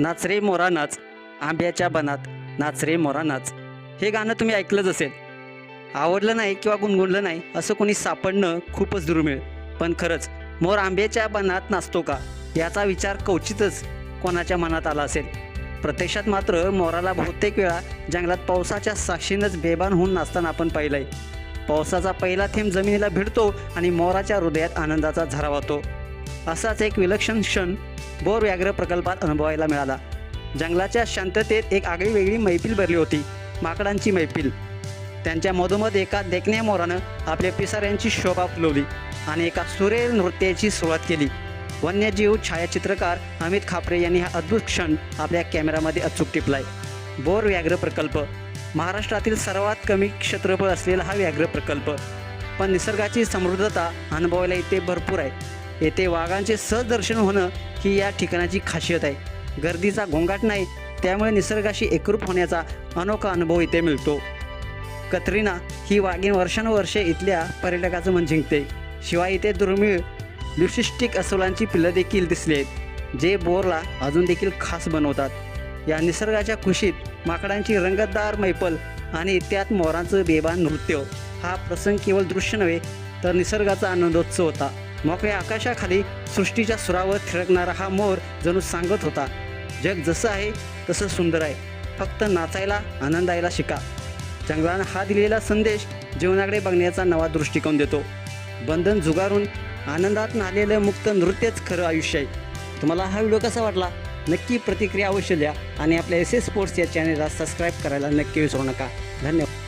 नाच रे मोरा नाच आंब्याच्या बनात नाच रे मोरा नाच. हे गाणं तुम्ही ऐकलंच असेल. आवडलं नाही किंवा गुणगुणलं नाही असं कोणी सापडणं खूपच दुर्मिळ. पण खरंच मोर आंब्याच्या बनात नाचतो का? याचा विचार क्वचितच कोणाच्या मनात आला असेल. प्रत्यक्षात मात्र मोराला बहुतेक वेळा जंगलात पावसाच्या साक्षीनंच बेभान होऊन नाचताना आपण पाहिलंय. पावसाचा पहिला थेंब जमिनीला भिडतो आणि मोराच्या हृदयात आनंदाचा झरा वाहतो. असाच एक विलक्षण क्षण बोर व्याघ्र प्रकल्पात अनुभवायला मिळाला. जंगलाच्या शांततेत एक आगळी वेगळी मैफिल भरली होती माकडांची मैफिल. त्यांच्या मधोमध एका देखण्या मोरानं आपल्या पिसाऱ्यांची शोभा फुलवली आणि एका सुरेल नृत्याची सुरुवात केली. वन्यजीव छायाचित्रकार अमित खापरे यांनी हा अद्भुत क्षण आपल्या कॅमेरामध्ये अचूक टिपलाय. बोर व्याघ्र प्रकल्प. महाराष्ट्रातील सर्वात कमी क्षेत्रफळ असलेला हा व्याघ्र प्रकल्प. पण निसर्गाची समृद्धता अनुभवायला इथे भरपूर आहे. येथे वाघांचे सहज दर्शन होणं ही या ठिकाणाची खासियत आहे. गर्दीचा गोंगाट नाही त्यामुळे निसर्गाशी एकरूप होण्याचा अनोखा अनुभव इथे मिळतो. कतरिना ही वाघीण वर्षानुवर्षे इथल्या पर्यटकाचं मन जिंकते. शिवाय इथे दुर्मिळ ल्युसिस्टिक अस्वलांची पिल्लं देखील दिसली आहेत जे बोरला अजून देखील खास बनवतात. या निसर्गाच्या खुशीत माकडांची रंगतदार मैपल आणि त्यात मोरांचं बेबान नृत्य हा प्रसंग केवळ दृश्य नव्हे तर निसर्गाचा आनंदोत्सव होता. मोकळ्या आकाशाखाली सृष्टीच्या सुरावर थिरकणारा हा मोर जणू सांगत होता जग जसं आहे तसं सुंदर आहे. फक्त नाचायला आनंदायला शिका. जंगलानं हा दिलेला संदेश जीवनाकडे बघण्याचा नवा दृष्टिकोन देतो. बंधन झुगारून आनंदात नालेलं मुक्त नृत्यच खरं आयुष्य आहे. तुम्हाला हा व्हिडिओ कसा वाटला? नक्की प्रतिक्रिया अवश्य द्या आणि आपल्या एस एस स्पोर्ट्स या चॅनेलला सबस्क्राईब करायला नक्की विसरू नका. धन्यवाद.